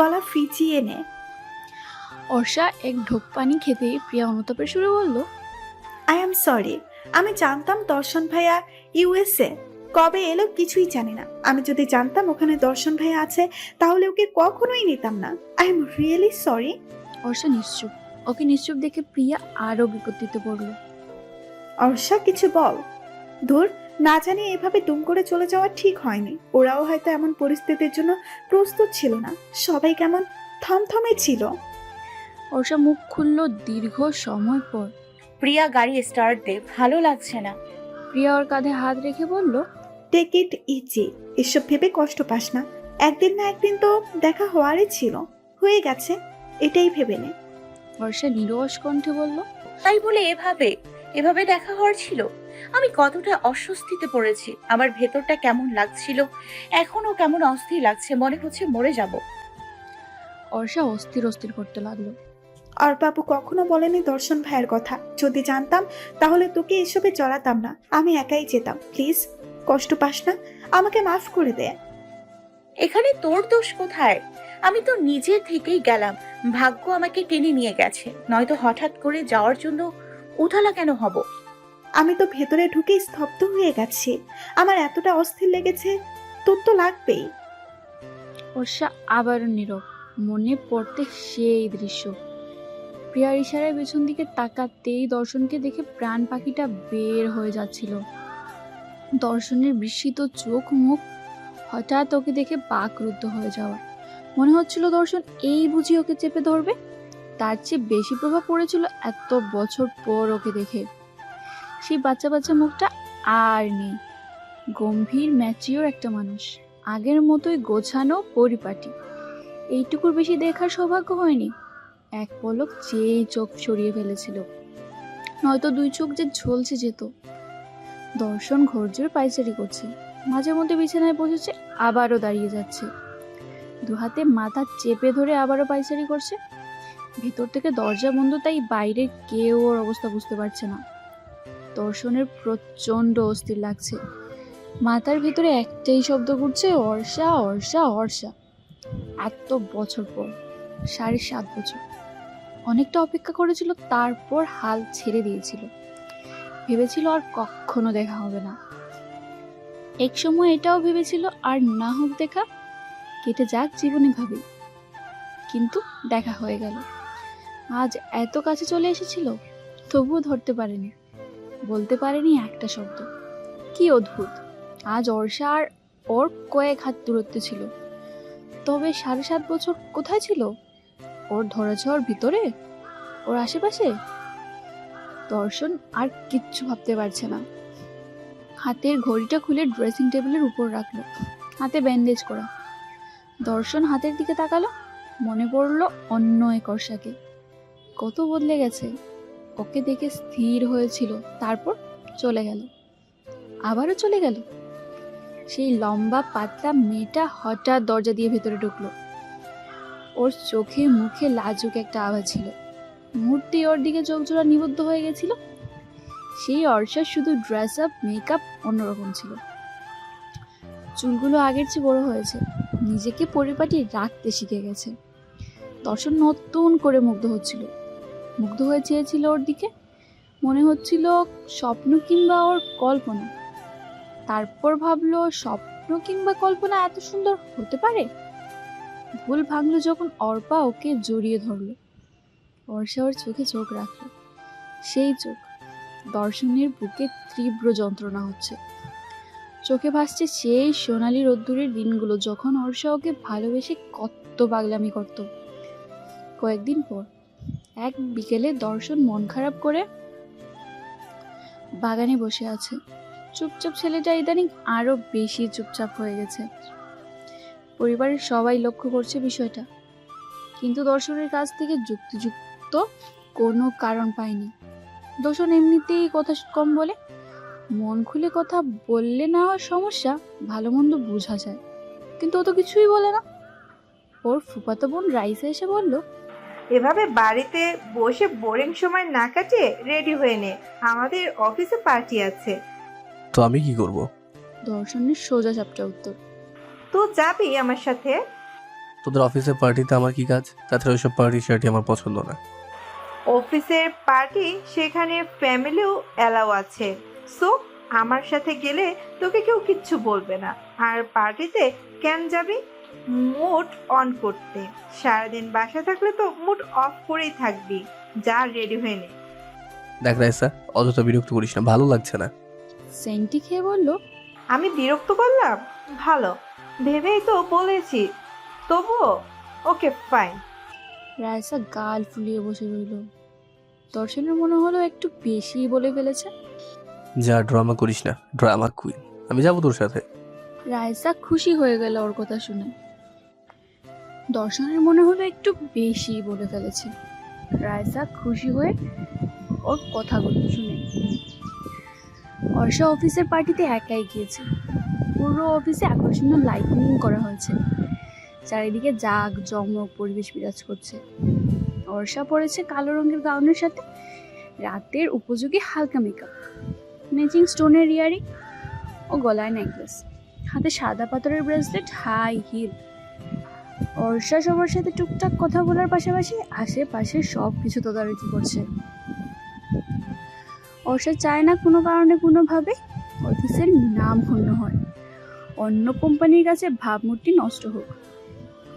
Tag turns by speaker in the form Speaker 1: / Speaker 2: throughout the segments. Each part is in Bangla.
Speaker 1: গলা ফিচিয়ে নেয়
Speaker 2: অর্ষা এক ঢোক পানি খেতেই প্রিয়া অনুতাপের সুরে বলল
Speaker 1: আই এম সরি আমি জানতাম দর্শন ভাইয়া ইউএসএ কবে এলো কিছুই জানি না। আমি যদি জানতাম ওখানে দর্শন ভাইয়া আছে তাহলে ওকে কখনোই নিতাম না। I am really sorry
Speaker 2: Arsha নিশ্চুপ। ওকে নিশ্চুপ দেখে প্রিয়া আরও বিপত্তিতে পড়ল।
Speaker 1: অর্ষা কিছু বল। ধুর না জানি এভাবে দুম করে চলে যাওয়া ঠিক হয়নি। ওরাও হয়তো এমন পরিস্থিতির জন্য প্রস্তুত ছিল না। সবাই কেমন থমথমে ছিল।
Speaker 2: অর্ষা মুখ খুলল দীর্ঘ সময় পর।
Speaker 3: প্রিয়া গাড়ি স্টার্ট দে ভালো লাগছে না।
Speaker 2: প্রিয়া ওর কাঁধে হাত রেখে বলল
Speaker 1: টেক ইট ইজি এসব ভেবে কষ্ট পাস না। একদিন না একদিন তো দেখা হওয়ারই ছিল। হয়ে গেছে এটাই ভেবে নে।
Speaker 2: অর্ষা নিরস কণ্ঠে বলল
Speaker 3: তাই বলে এভাবে এভাবে দেখা হওয়ার ছিল? আমি কতটা অস্বস্তিতে পড়েছি। আমার ভেতরটা কেমন লাগছিল? এখনও কেমন অস্থির লাগছে? মনে হচ্ছে মরে যাব।
Speaker 2: অর্ষা অস্থির অস্থির করতে লাগল।
Speaker 1: আর বাবু কখনো বলেনি দর্শন ভাইয়ের কথা। যদি জানতাম তাহলে তোকে এসবে জড়াতাম না। আমি একাই যেতাম। প্লিজ কষ্ট পাস না। আমাকে মাফ করে দে।
Speaker 3: এখানে তোর দোষ কোথায়? আমি তো নিজে থেকেই গেলাম। ভাগ্য আমাকে টেনে নিয়ে গেছে। নয়তো হঠাৎ করে যাওয়ার জন্য উঠালা কেন হব?
Speaker 1: আমি তো ভেতরে ঢুকে স্তব্ধ হয়ে গেছি। আমার এতটা অস্থির লেগেছে, তোর তো লাগবেই।
Speaker 2: অর্ষা আবারও নীরব, মনে পড়তে সেই দৃশ্য। প্রিয়ার ইশারায় পেছন দিকে তাকাতেই দর্শনকে দেখে প্রাণ পাখিটা বের হয়ে যাচ্ছিল। দর্শনের বিস্মিত চোখ মুখ হঠাৎ ওকে দেখে বাকরুদ্ধ হয়ে যাওয়া। মনে হচ্ছিল দর্শন এই বুঝি ওকে চেপে ধরবে, তার চেয়ে বেশি প্রভাব পড়েছিল এত বছর পর ওকে দেখে। সেই বাচ্চা বাচ্চা মুখটা আর নেই। গম্ভীর ম্যাচিওর একটা মানুষ। আগের মতোই গোছানো, পরিপাটি। এইটুকুর বেশি দেখার সৌভাগ্য হয়নি। এক পলক চেয়েই চোখ সরিয়ে ফেলেছিল। নয়তো দুই চোখ যে ঝলছে যেত। দর্শন ঘরজোর পাইচারি করছে। মাঝে মধ্যে বিছানায় বসেছে, আবারও দাঁড়িয়ে যাচ্ছে। দু হাতে মাথা চেপে ধরে আবারও পাইচারি করছে। ভিতর থেকে দরজা বন্ধ, তাই বাইরে কেউ ওর অবস্থা বুঝতে পারছে না। দর্শনের প্রচণ্ড অস্থির লাগছে। মাথার ভিতরে একটাই শব্দ ঘুরছে, অর্ষা অর্ষা অর্ষা। এত বছর পর, সাড়ে সাত বছর। অনেকটা অপেক্ষা করেছিল, তারপর হাল ছেড়ে দিয়েছিল। ভেবেছিল আর কখনো দেখা হবে না। এক সময় এটাও ভেবেছিল, আর না হোক দেখা, কেটে যাক জীবনে ভাবি। কিন্তু দেখা হয়ে গেল। আজ এত কাছে চলে এসেছিল, তবুও ধরতে পারেনি। বলতে পারেনি একটা শব্দ। কি অদ্ভুত। আজ অর্ষা আর ওর কয়েক হাত দূরত্বে ছিল। তবে সাড়ে সাত বছর কোথায় ছিল? ওর ওর ভিতরে? ওর আশেপাশে? দর্শন আর কিচ্ছু ভাবতে পারছে না। হাতের ঘড়িটা খুলে ড্রেসিং টেবিলের উপর রাখল। হাতে ব্যান্ডেজ করা। দর্শন হাতের দিকে তাকালো। মনে পড়ল অন্য এক অর্ষাকে। কত বদলে গেছে। ওকে দেখে স্থির হয়েছিল, তারপর চলে গেল। আবারও চলে গেল? সেই লম্বা, পাতলা মেয়েটা হঠাৎ দরজা দিয়ে ভেতরে ঢুকলো। ওর চোখে, মুখে লাজুক একটা আওয়াজ ছিল। মুহূর্তে ওর দিকে চোখ জোড়া নিবদ্ধ হয়ে গেছিল। সেই অর্ষা শুধু ড্রেস আপ মেকআপ অন্যরকম ছিল। চুলগুলো আগের চেয়ে বড় হয়েছে। নিজেকে পরিপাটি রাখতে শিখে গেছে। দর্শন নতুন করে মুগ্ধ হচ্ছিল। মুগ্ধ হয়ে চেয়েছিল ওর দিকে। মনে হচ্ছিল স্বপ্ন কিংবা ওর কল্পনা। তারপর ভাবলো, স্বপ্ন কিংবা কল্পনা এত সুন্দর হতে পারে? ভুল ভাঙলো যখন অর্পা ওকে জড়িয়ে ধরলো। বর্ষা ওর চোখে চোখ রাখল। সেই চোখ, দর্শনের বুকে তীব্র যন্ত্রণা হচ্ছে। চোখে ভাসছে সেই সোনালি রোদ্দুরের দিনগুলো যখন অর্ষা ওকে ভালোবেসে কত পাগলামি করত। কয়েকদিন পর এক বিকেলে দর্শন মন খারাপ করে বাগানে বসে আছে। চুপচাপ ছেলেটা ইদানিং আরও বেশি চুপচাপ হয়ে গেছে। পরিবারের সবাই লক্ষ্য করছে বিষয়টা। কিন্তু দর্শনের কাছ থেকে যুক্তিযুক্ত কোনো কারণ পায়নি। দর্শন এমনিতেই কথা কম বলে। মন খুলে কথা বললে না সমস্যা, ভালো মন্দ বোঝা যায়। কিন্তু ও তো কিছুই বলে না। ওর ফুপাতো বোন রাইসা এসে বলল
Speaker 4: এভাবে বাড়িতে বসে বোরিং সময় না কাটিয়ে রেডি হয়ে নে। আমাদের অফিসে পার্টি আছে।
Speaker 5: তো আমি কি করব?
Speaker 2: দর্শনের সোজা চাপটা উত্তর।
Speaker 4: তো যাবি আমার সাথে?
Speaker 5: তোদের অফিসে পার্টিতে আমার কি কাজ? তাছাড়া ওইসব পার্টি শার্টি আমার পছন্দ না।
Speaker 4: অফিসের পার্টি সেখানে ফ্যামিলিও অ্যালাউ আছে। সো আমার সাথে গেলে তোকে কেউ কিচ্ছু বলবে না। আর পার্টিতে কেন যাবি? মুড অন করতে। সারাদিন বাসা থাকলে তো মুড অফ করেই থাকবি। যা রেডি হয়ে নে।
Speaker 5: দেখ রাইসা অযথা বিরক্ত করিস না ভালো লাগছে না।
Speaker 2: সেন্টি খেয়ে বলল
Speaker 4: আমি বিরক্ত করলাম? ভালো। ভেবেই তো বলেছি। তবুও ওকে ফাইন
Speaker 2: রায়সা গাল ফুলিয়ে বসে রইল। দর্শনের মনে হলো একটু বেশি বলে ফেলেছে।
Speaker 5: যা ড্রামা করিস না। ড্রামা কুইন আমি যাব তোর সাথে।
Speaker 2: রায়সা খুশি হয়ে গেল ওর কথা শুনে। দর্শনের মনে হলো একটু বেশি বলে ফেলেছে। রায়সা খুশি হয়ে ওর কথাগুলো শুনে। অর্ষা অফিসের পার্টিতে একাই গিয়েছে। পুরো অফিসে আকর্ষণীয় লাইটিং করা হয়েছে। চারিদিকে জাগ, জমক পরিবেশ বিরাজ করছে। অর্ষা পড়েছে কালো রঙের গাউনের সাথে রাতের উপযোগী হালকা মেকআপ ম্যাচিং স্টোনের ইয়ারিং ও গলায় নেকলেস হাতে সাদা পাথরের ব্রেসলেট হাই হিল অর্ষা সবার সাথে টুকটাক কথা বলার পাশাপাশি আশেপাশে সব কিছু তদারকি করছে। অর্ষা চায় না কোনো কারণে কোনোভাবে অফিসের নাম ক্ষুণ্ণ হয়। অন্য কোম্পানির কাছে ভাবমূর্তি নষ্ট হোক।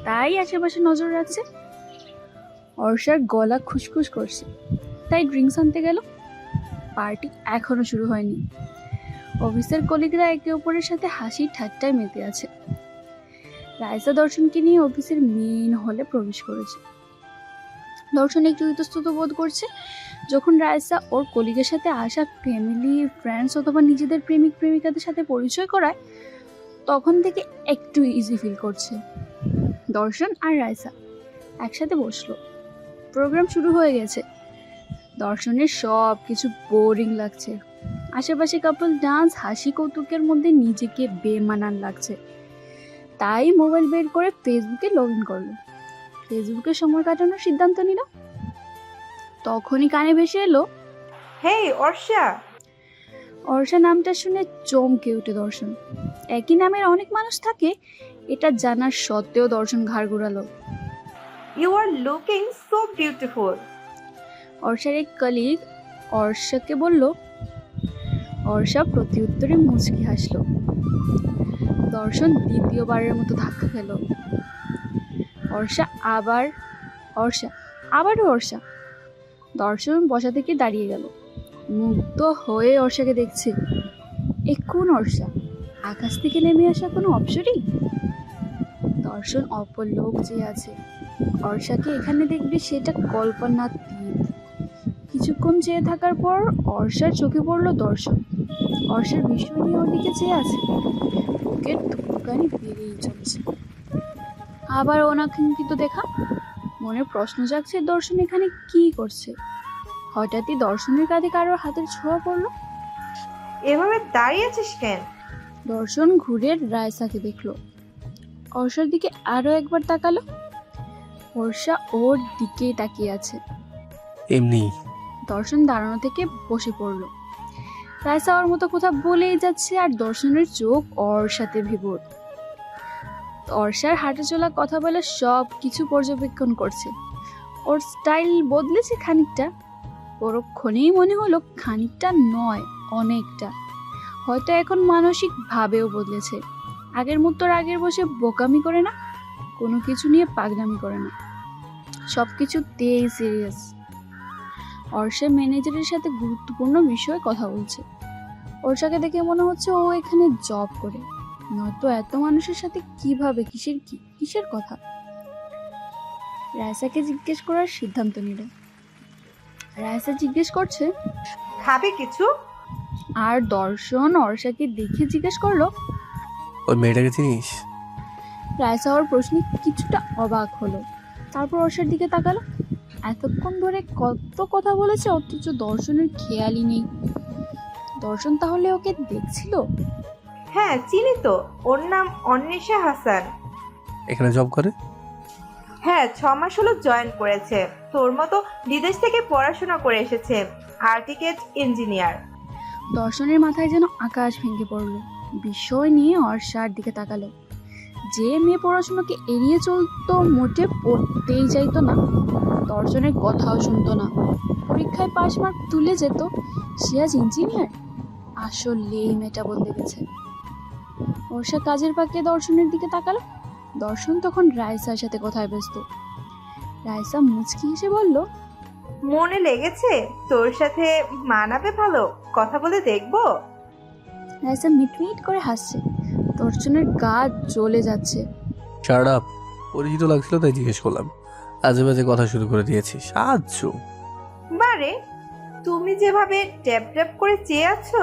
Speaker 2: তাই আশেপাশে নজর রাখছে। অর্ষার গলা খুসখুস করছে। তাই ড্রিঙ্কস আনতে গেল। পার্টি এখনও শুরু হয়নি। অফিসের কলিগরা একে অপরের সাথে হাসি ঠাট্টায় মেতে আছে। রাইসা দর্শনকে নিয়ে অফিসের মেন হলে প্রবেশ করেছে। দর্শন একটু ইতস্তত বোধ করছে, যখন রাইসা ওর কলিগের সাথে আসা ফ্যামিলি ফ্রেন্ডস অথবা নিজেদের প্রেমিক, প্রেমিকাদের সাথে পরিচয় করায়, তখন থেকে একটু ইজি ফিল করছে। দর্শন আর রাইসা একসাথে বসল। প্রোগ্রাম শুরু হয়ে গেছে। দর্শনের সব কিছু বোরিং লাগছে। আশেপাশে কাপল ডান্স হাসি কৌতুকের মধ্যে নিজেকে বেমানান লাগছে। তাই মোবাইল বের করে ফেসবুকে লগ ইন করল। ফেসবুকে সময় কাটানোর সিদ্ধান্ত নিল। তখনই কানে ভেসে এলো
Speaker 4: হেই অর্ষা!
Speaker 2: অর্ষা নামটা শুনে চমকে উঠে দর্শন। একই নামের অনেক মানুষ থাকে এটা জানার সত্ত্বেও দর্শন ঘাড় ঘোরালো।
Speaker 4: You are looking so beautiful
Speaker 2: অর্ষার এক কলিগ অর্ষাকে বলল অর্ষা প্রতি উত্তরে মুচকি হাসলো। দর্শন দ্বিতীয়বারের মতো ধাক্কা খেল। অর্ষা আবার, অর্ষা, আবারও অর্ষা। দর্শন বসা থেকে দাঁড়িয়ে গেল। মুগ্ধ হয়ে অর্ষাকে দেখছে। এ কোন অর্ষা, আকাশ থেকে নেমে আসা কোনো অপসরই দর্শন অপলোক যে আছে। অর্ষাকে এখানে দেখবে সেটা কল্পনাতীত। কিছুক্ষণ চেয়ে থাকার পর অর্ষার চোখে পড়ল দর্শন। অর্ষার বিষয় নিয়ে ওর দিকে চেয়ে আছে। বুকের ধুকানি বেড়েই চলছে। আবার অনাকাঙ্ক্ষিত দেখা? মনে প্রশ্ন জাগছে দর্শন এখানে কি করছে? হঠাৎই দর্শনের কাঁধে কারোর হাতের ছোঁয়া পড়ল।
Speaker 4: এভাবে দাঁড়িয়ে আছিস কেন?
Speaker 2: দর্শন ঘুরে রায়সাকে দেখল। অর্ষার দিকে আরও একবার তাকালো। অর্ষা ওর দিকেই তাকিয়ে আছে।
Speaker 5: এমনি।
Speaker 2: দর্শন দাঁড়ানো থেকে বসে পড়ল। ওর মতো কোথাও বলেই যাচ্ছে আর দর্শনের চোখ ওর সাথে ভিবর। অর্ষার হাঁটা চলা কথা বলে সব কিছু পর্যবেক্ষণ করছে। ওর স্টাইল বদলেছে খানিকটা। পরক্ষণেই মনে হলো খানিকটা নয়, অনেকটা। হয়তো এখন মানসিক ভাবেও বদলেছে। আগের মতো আগের বসে বোকামি করে না, কোনো কিছু নিয়ে পাগলামি করে না। সব কিছুতেই সিরিয়াস অর্ষা ম্যানেজারের সাথে গুরুত্বপূর্ণ বিষয়ে কথা বলছে। অর্ষাকে দেখে মনে হচ্ছে ও এখানে জব করে। নয়তো এত মানুষের সাথে কীভাবে কিসের কি কিসের কথা? রায়সাকে জিজ্ঞেস করার সিদ্ধান্ত নিল। রায়সা জিজ্ঞেস করছে
Speaker 4: খাবে কিছু?
Speaker 2: আর দর্শন অর্ষাকে দেখে জিজ্ঞেস করল
Speaker 5: ওই মেয়েটাকে চিনিস?
Speaker 2: রায়সা ওর প্রশ্নে কিছুটা অবাক হলো। তারপর অর্ষার দিকে তাকালো। এতক্ষণ ধরে কত কথা বলেছে অথচ দর্শনের খেয়ালই নেই। দর্শন তাহলে ওকে দেখছিল?
Speaker 4: হ্যাঁ চিনি তো। ওর নাম অন্বেষা হাসান।
Speaker 5: এখানে জব করে?
Speaker 4: হ্যাঁ ছ মাস হলো জয়েন করেছে। তোর মতো বিদেশ থেকে পড়াশোনা করে এসেছে। Architect engineer.
Speaker 2: দর্শনের মাথায় যেন আকাশ ভেঙে পড়ল। বিষয় নিয়ে অর্ষার দিকে তাকালো। যে মেয়ে পড়াশোনাকে এড়িয়ে চলতো মোটে পড়তেই চাইতো না। দর্শনের কথাও শুনতো না। পরীক্ষায় পাশ মার্ক তুলে যেত। সে আজ ইঞ্জিনিয়ার আসলেই মেয়েটা বদলে গেছে। বর্ষা কাজের পাকে দর্শনের দিকে তাকালো। দর্শন তখন রায়সার সাথে কথায় ব্যস্ত। রায়সা মুচকি হেসে বলল
Speaker 4: মনে লেগেছে? তোর সাথে মানাবে ভালো? কথা বলে দেখব?
Speaker 2: রায়সা মিটমিট করে হাসছে। দর্শনের গা জ্বলে যাচ্ছে।
Speaker 5: শার্ট আপ পরিচিত লাগছিল তাই জিজ্ঞেস করলাম। আজে বাজে কথা শুরু করে দিয়েছি। সাহায্য।
Speaker 4: বারে তুমি যেভাবে ট্যাপ ট্যাপ করে চেয়ে আছো।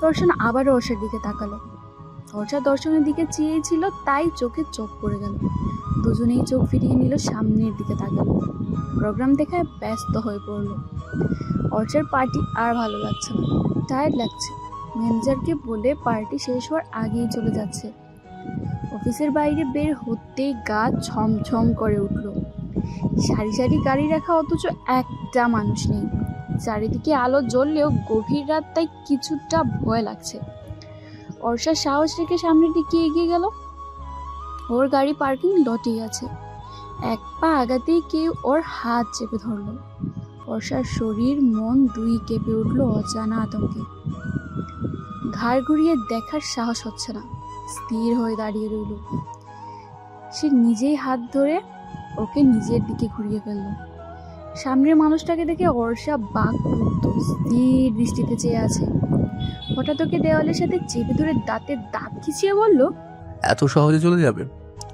Speaker 2: দর্শন আবারও অর্ষার দিকে তাকালো। অর্ষা দর্শনের দিকে চেয়েছিল তাই চোখে চোখ পড়ে গেল। দুজনেই চোখ ফিরিয়ে নিল সামনের দিকে তাকালো। প্রোগ্রাম দেখায় ব্যস্ত হয়ে পড়ল। অর্চার পার্টি আর ভালো লাগছে না। টায়ার্ড লাগছে। ম্যানেজারকে বলে পার্টি শেষ হওয়ার আগেই চলে যাচ্ছে। অফিসের বাইরে বের হতেই গা ছমছম করে উঠল। সারি সারি গাড়ি রাখা অথচ একটা মানুষ নেই। চারিদিকে আলো জ্বললেও গভীর রাত তাই কিছুটা ভয় লাগছে। অর্ষা সাহস রেখে সামনের দিকে এগিয়ে গেল। ওর গাড়ি পার্কিং লটেই আছে। এক পা আগাতেই কেউ ওর হাত চেপে ধরলো। অর্ষার শরীর, মন দুই কেঁপে উঠল অজানা আতঙ্কে। ঘাড় ঘুরিয়ে দেখার সাহস হচ্ছে না। স্থির হয়ে দাঁড়িয়ে রইল। সে নিজেই হাত ধরে ওকে নিজের দিকে ঘুরিয়ে ফেলল। সামনের মানুষটাকে দেখে অর্ষা বাঘ রুদ্ধ স্থির দৃষ্টিতে চেয়ে আছে। হঠাৎ ওকে দেওয়ালের সাথে চেপে ধরে দাঁতে দাঁত খিচিয়ে বলল,
Speaker 5: এত সহজে চলে যাবে?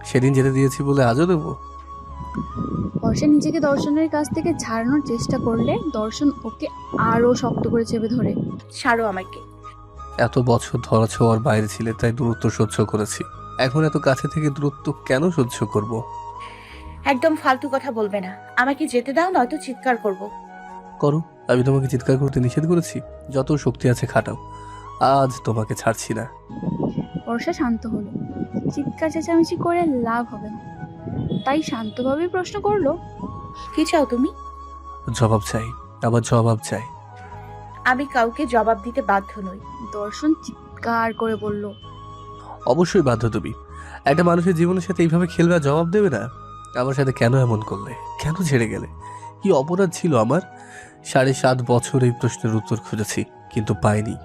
Speaker 5: সেদিন যেতে দিয়েছি বলে আজও দেবো?
Speaker 2: বর্ষা নিজেকে দর্শনের কাছ থেকে ছাড়ানোর চেষ্টা করলে দর্শন ওকে আরও শক্ত করে চেপে ধরে।
Speaker 3: ছাড়ো আমাকে।
Speaker 5: এত বছর ধরা ছোঁয়ার বাইরে ছিলে তাই দূরত্ব সহ্য করেছি। এখন এত কাছে থেকে দূরত্ব কেন সহ্য করব।
Speaker 3: একদম ফালতু কথা বলবে না। আমাকে যেতে দাও নয়তো চিৎকার করব।
Speaker 5: করো আমি তোমাকে চিৎকার করতে নিষেধ করেছি। যত শক্তি আছে খাটাও। আজ তোমাকে ছাড়ছি না।
Speaker 2: বর্ষা শান্ত হলো। চিৎকার চেঁচামেচি করে লাভ হবে না। তাই শান্তভাবে প্রশ্ন করল
Speaker 3: কি চাও তুমি?
Speaker 5: জবাব চাই আবার জবাব চাই।
Speaker 3: আমি কাউকে জবাব দিতে বাধ্য নই।
Speaker 2: দর্শন চিৎকার করে বলল
Speaker 5: অবশ্যই বাধ্য তুমি। একটা মানুষের জীবনের সাথে এইভাবে খেলবে আর জবাব দেবে না? আমার সাথে কেন এমন করলে? কেন ছেড়ে গেলে? কি অপরাধ ছিল আমার? সাড়ে সাত বছর এই প্রশ্নের উত্তর খুঁজেছি কিন্তু পাইনি।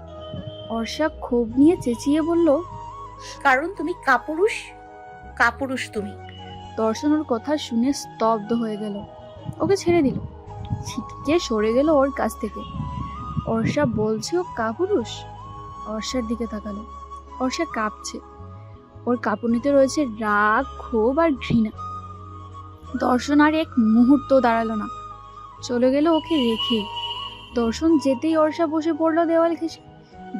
Speaker 2: অর্ষা ক্ষোভ নিয়ে চেঁচিয়ে বলল
Speaker 3: কারণ তুমি কাপুরুষ কাপুরুষ তুমি।
Speaker 2: দর্শন ওর কথা শুনে স্তব্ধ হয়ে গেল। ওকে ছেড়ে দিল। ছিটকে সরে গেল ওর কাছ থেকে। অর্ষা বলছে, ও কাপুরুষ? অর্ষার দিকে তাকালো। অর্ষা কাঁপছে। ওর কাঁপুনিতে রয়েছে রাগ, ক্ষোভ আর ঘৃণা। দর্শন আর এক মুহূর্ত দাঁড়াল না। চলে গেল ওকে রেখে। দর্শন যেতেই অর্ষা বসে পড়ল দেওয়াল ঘেসে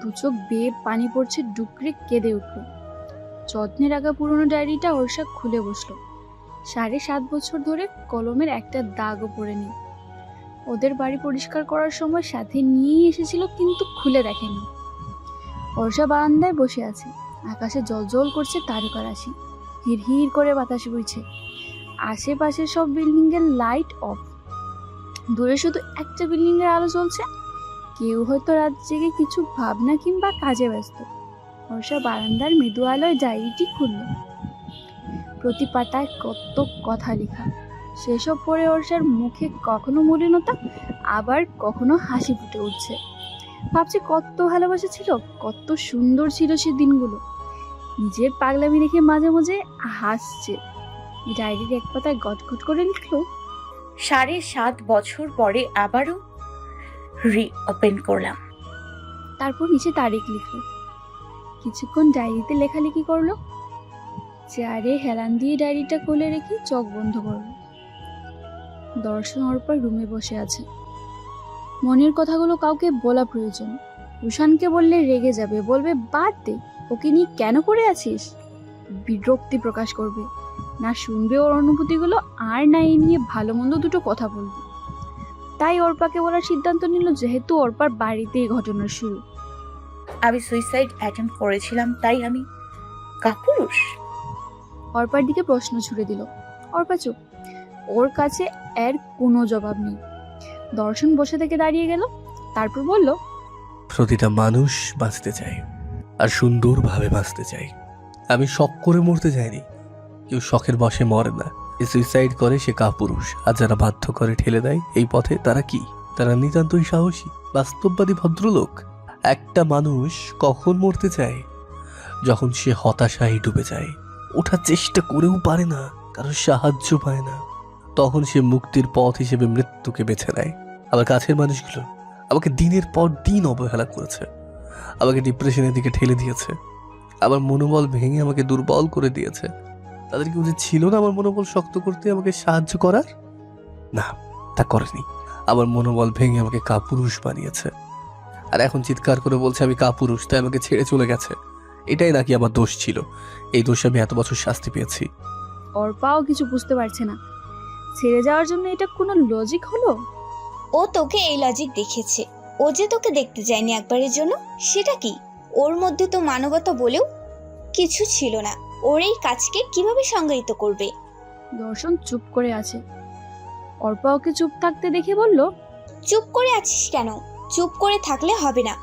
Speaker 2: দু চোখ বেয়ে পানি পড়ছে, ডুকরে কেঁদে উঠল। যত্নে রাখা পুরনো ডায়েরিটা অর্ষা খুলে বসল। সাড়ে সাত বছর ধরে কলমের একটা দাগও পড়ে নেই ওদের বাড়ি পরিষ্কার করার সময় সাথে নিয়েই এসেছিল, কিন্তু খুলে দেখেনি। অর্ষা বারান্দায় বসে আছে। আকাশে জলজল করছে তারকা রাশি হির করে বাতাস বইছে। আশেপাশের সব বিল্ডিং এর লাইট অফ। দূরে শুধু একটা বিল্ডিং এর আলো জ্বলছে। কেউ হয়তো রাত জেগে কিছু ভাবনা কিংবা কাজে ব্যস্ত। বর্ষা বারান্দার মৃদু আলোয় ডায়েরিটি খুলল। প্রতি পাতায় কত কথা লেখা। সেসব পড়ে অর্ষার মুখে কখনো মলিনতা, আবার কখনো হাসি ফুটে উঠছে। ভাবছি কত ভালোবাসা ছিল, কত সুন্দর ছিল সে দিনগুলো। নিজের পাগলামি দেখে মাঝে মাঝে হাসছে। ডায়েরির এক পাতায় গটগট করে লিখলো,
Speaker 3: সাড়ে সাত বছর পরে আবারও রি ওপেন করলাম।
Speaker 2: তারপর নিচে তারিখ লিখলো। কিছুক্ষণ ডায়েরিতে লেখালেখি করল চেয়ারে হেলান দিয়ে ডায়েরিটা খুলে রেখে চোখ বন্ধ করল। দর্শন অর্পর রুমে বসে আছে। মনের কথাগুলো কাউকে বলা প্রয়োজন। রুশানকে বললে রেগে যাবে, বলবে, বাদ দে, ওকে নিয়ে কেন করে আছিস? বিরক্তি প্রকাশ করবে। না, শুনবে ওর অনুভূতিগুলো, আর না এই নিয়ে ভালো মন্দ দুটো কথা বলবে। তাই অর্পাকে বলার সিদ্ধান্ত নিল যেহেতু অর্পার বাড়িতেই ঘটনার শুরু।
Speaker 3: আমি সুইসাইড অ্যাটেম্প করেছিলাম, তাই আমি কাপুরুষ?
Speaker 2: অর্পার দিকে প্রশ্ন ছুড়ে দিল। অর্পা চুপ। ওর কাছে এর কোনো জবাব নেই। দর্শন বসে থেকে দাঁড়িয়ে গেল। তারপর বলল,
Speaker 5: প্রতিটা মানুষ বাঁচতে চায় আর সুন্দরভাবে বাঁচতে চায়। আমি শখ করে মরতে যাইনি। কেউ শখের বসে মরে না। যে সুইসাইড করে সে কাপুরুষ। আর যারা বাধ্য করে ঠেলে দেয়, এই পথে তারা কি? তারা নিতান্তই সাহসী, বাস্তববাদী ভদ্রলোক। একটা মানুষ কখন মরতে চায়? যখন সে হতাশায় ডুবে যায়। ওঠার চেষ্টা করেও পারে না কারণ সাহায্য পায় না। তখন সে মুক্তির পথ হিসেবে মৃত্যুকে বেছে নেয়। আমার কাছের মানুষগুলো আমাকে দিনের পর দিন অবহেলা করেছে। আমাকে ডিপ্রেশনের দিকে ঠেলে দিয়েছে। আমার মনোবল ভেঙে আমাকে দুর্বল করে দিয়েছে। তাদের কি উচিত ছিল না আমার মনোবল শক্ত করতে আমাকে সাহায্য করার? না, তা করেনি। আমার মনোবল ভেঙে আমাকে কাপুরুষ বানিয়েছে। আর এখন চিৎকার করে বলছে, আমি কাপুরুষ, তাই আমাকে ছেড়ে চলে গেছে। এটাই নাকি আমার দোষ ছিল। এই দোষে আমি এত বছর শাস্তি পেয়েছি।
Speaker 2: অর্পাও কিছু বুঝতে পারছে না। ছেড়ে যাওয়ার জন্য এটা কোনো লজিক হলো?
Speaker 6: ও তোকে এই লজিক দেখেছে। ও যে তোকে দেখতে যায়নি একবারের জন্য সেটা কি? ওর মধ্যে তো মানবতা বলেও কিছু ছিল না। ওর এই কাজকে কীভাবে সংজ্ঞায়িত করবে?
Speaker 2: দর্শন চুপ করে আছে। অর্পা ওকে চুপ থাকতে দেখে বলল
Speaker 6: চুপ করে আছিস কেন? চুপ করে থাকলে হবে না।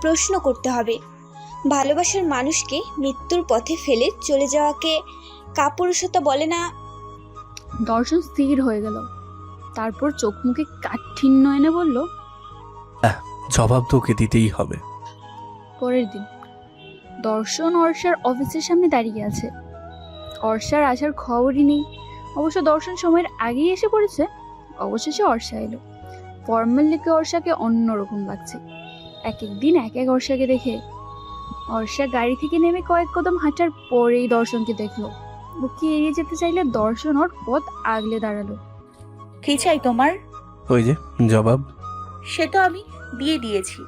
Speaker 6: প্রশ্ন করতে হবে। ভালোবাসার মানুষকে মৃত্যুর পথে ফেলে চলে যাওয়াকে কাপুরুষতা বলে না?
Speaker 2: দর্শন স্থির হয়ে গেল। তারপর চোখ মুখে কাঠিন্য এনে বলল
Speaker 5: জবাব তোকে দিতেই হবে।
Speaker 2: পরের দিন। দর্শন অর্ষার অফিসের সামনে দাঁড়িয়ে আছে। অর্ষার আসার খবরই নেই। অবশ্য দর্শন সময়ের আগেই এসে পড়েছে। অবশেষে অর্ষা এলো। ফর্মাল লিখে অর্ষাকে অন্যরকম লাগছে। এক এক দিন এক এক অর্ষাকে দেখে অর্ষা গাড়ি থেকে নেমে কয়েক কদম হাঁটার পরেই দর্শনকে দেখল। বুকে এড়িয়ে যেতে চাইলে দর্শন ওর পথ আগলে দাঁড়াল।
Speaker 3: কি চাই তোমার?
Speaker 5: ওই যে জবাব।
Speaker 3: সে তো আমি দিয়ে দিয়েছি।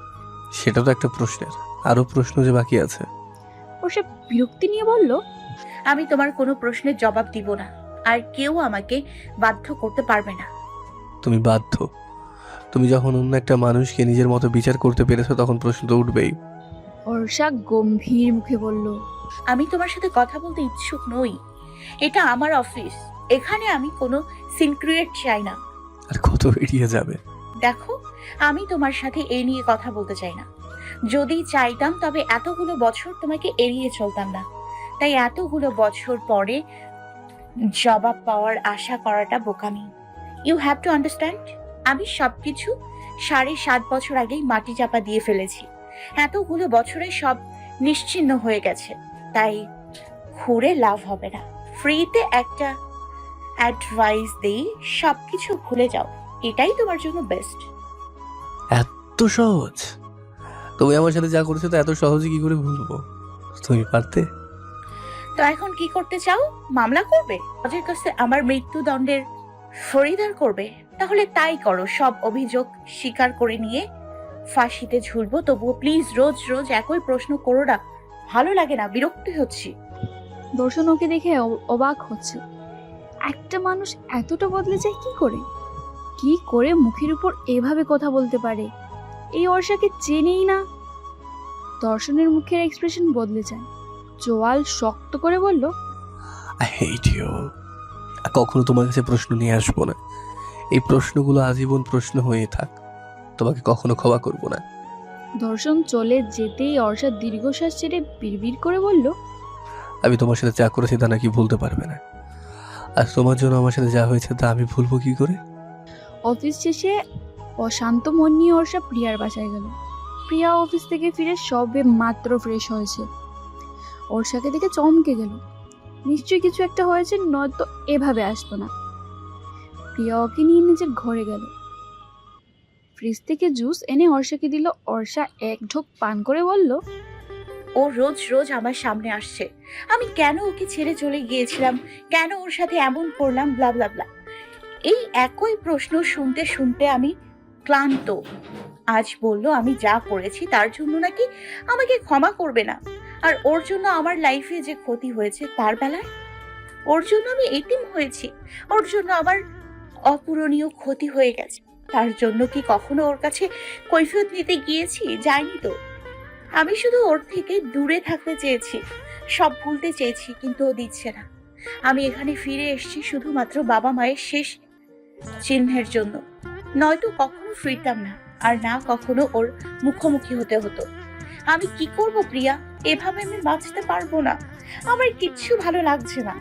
Speaker 5: সেটা তো একটা প্রশ্নের। আরও প্রশ্ন যে বাকি আছে।
Speaker 2: অর্ষা বিরক্তি নিয়ে বলল
Speaker 3: আমি তোমার কোনো প্রশ্নের জবাব দিব না। আর কেউ আমাকে বাধ্য করতে পারবে না।
Speaker 5: তুমি বাধ্য। তুমি যখন অন্য একটা মানুষকে নিজের মতো বিচার করতে পেরেছ তখন প্রশ্ন তো উঠবেই।
Speaker 2: অর্ষা গম্ভীর মুখে বলল
Speaker 3: আমি তোমার সাথে কথা বলতে ইচ্ছুক নই। এটা আমার অফিস। এখানে আমি কোনো সিনক্রিয়েট চাই না।
Speaker 5: আর কত এড়িয়ে যাবে?
Speaker 3: দেখো আমি তোমার সাথে এই নিয়ে কথা বলতে চাই না। যদি চাইতাম তবে এতগুলো বছর তোমাকে এড়িয়ে চলতাম না। তাই এতগুলো বছর পরে জবাব পাওয়ার আশা করাটা বোকামি। ইউ হ্যাভ টু আন্ডারস্ট্যান্ড আমি সবকিছু সাড়ে সাত বছর আগেই মাটি চাপা দিয়ে ফেলেছি। এতগুলো বছরে সব নিশ্চিহ্ন হয়ে গেছে। তাই ঘুরে লাভ হবে না। ফ্রিতে একটা অ্যাডভাইস দেই সবকিছু ভুলে যাও। এটাই তোমার জন্য বেস্ট
Speaker 5: এত সহজ? তুমি আমার সাথে যা করেছ তো এত সহজে কি করে ভুলবো? তুমি পারতে?
Speaker 3: তো এখন কি করতে চাও? মামলা করবে? রাজের কাছে আমার মৃত্যুদণ্ডের ফরিদার করবে? তাহলে তাই করো সব অভিযোগ স্বীকার করে নিয়ে ফাঁসিতে ঝুলবো তবুও প্লিজ রোজ রোজ একই প্রশ্ন করো না। ভালো লাগে না বিরক্তি হচ্ছি।
Speaker 2: দর্শন ওকে দেখে অবাক হচ্ছে। একটা মানুষ এতটা বদলে যায় কি করে? কি করে মুখের উপর এভাবে কথা বলতে পারে? এই অর্ষাকে চেনেই না। দর্শনের মুখের এক্সপ্রেশন বদলে যায়। জোয়াল শক্ত করে বলল
Speaker 5: কখনো তোমার কাছে প্রশ্ন নিয়ে আসব না। এই প্রশ্নগুলো আজীবন প্রশ্ন হয়ে থাক। তোমাকে কখনো ক্ষমা করব না।
Speaker 2: দর্শন চলে যেতেই অর্ষা দীর্ঘশ্বাস ছেড়ে বিড়বিড় করে বলল
Speaker 5: আমি তোমার সাথে যা করেছি তা নাকি ভুলতে পারবে না। আর তোমার জন্য আমার সাথে যা হয়েছে তা আমি ভুলবো কি করে?
Speaker 2: অফিস শেষে অশান্ত মন নিয়ে অর্ষা প্রিয়ার বাসায় গেল। প্রিয়া অফিস থেকে ফিরে সবে মাত্র ফ্রেশ হয়েছে। অর্ষাকে দেখে চমকে গেল। নিশ্চয়ই কিছু একটা হয়েছে নয়তো এভাবে আসতো না। প্রিয়া ওকে নিয়ে নিজের ঘরে গেল। ফ্রিজ থেকে জুস এনে অর্ষাকে দিল। অর্ষা এক ঢোক পান করে বলল,
Speaker 3: ও রোজ রোজ আমার সামনে আসছে। আমি কেন ওকে ছেড়ে চলে গিয়েছিলাম? কেন ওর সাথে এমন করলাম? ব্লা ব্লা ব্লা এই একই প্রশ্ন শুনতে শুনতে আমি ক্লান্ত। আজ বলল, আমি যা করেছি তার জন্য নাকি আমাকে ক্ষমা করবে না? আর ওর জন্য আমার লাইফে যে ক্ষতি হয়েছে তার বেলায়? ওর জন্য আমি এটিম হয়েছি। ওর জন্য আমার অপূরণীয় ক্ষতি হয়ে গেছে। তার জন্য কি কখনো ওর কাছে কৈফিয়ত নিতে গিয়েছি? যাইনি তো। আমি শুধু ওর থেকে দূরে থাকতে চেয়েছি। সব ভুলতে চেয়েছি, কিন্তু ও দিচ্ছে না। আমি এখানে ফিরে এসেছি শুধুমাত্র বাবা মায়ের শেষ চিহ্নের জন্য। নয়তো কখনো ফিরতাম না, আর না কখনো ওর মুখোমুখি হতে হতো। আমি কি করব প্রিয়া? এভাবে আমি বাঁচতে পারব না। আমার কিচ্ছু ভালো লাগছে না।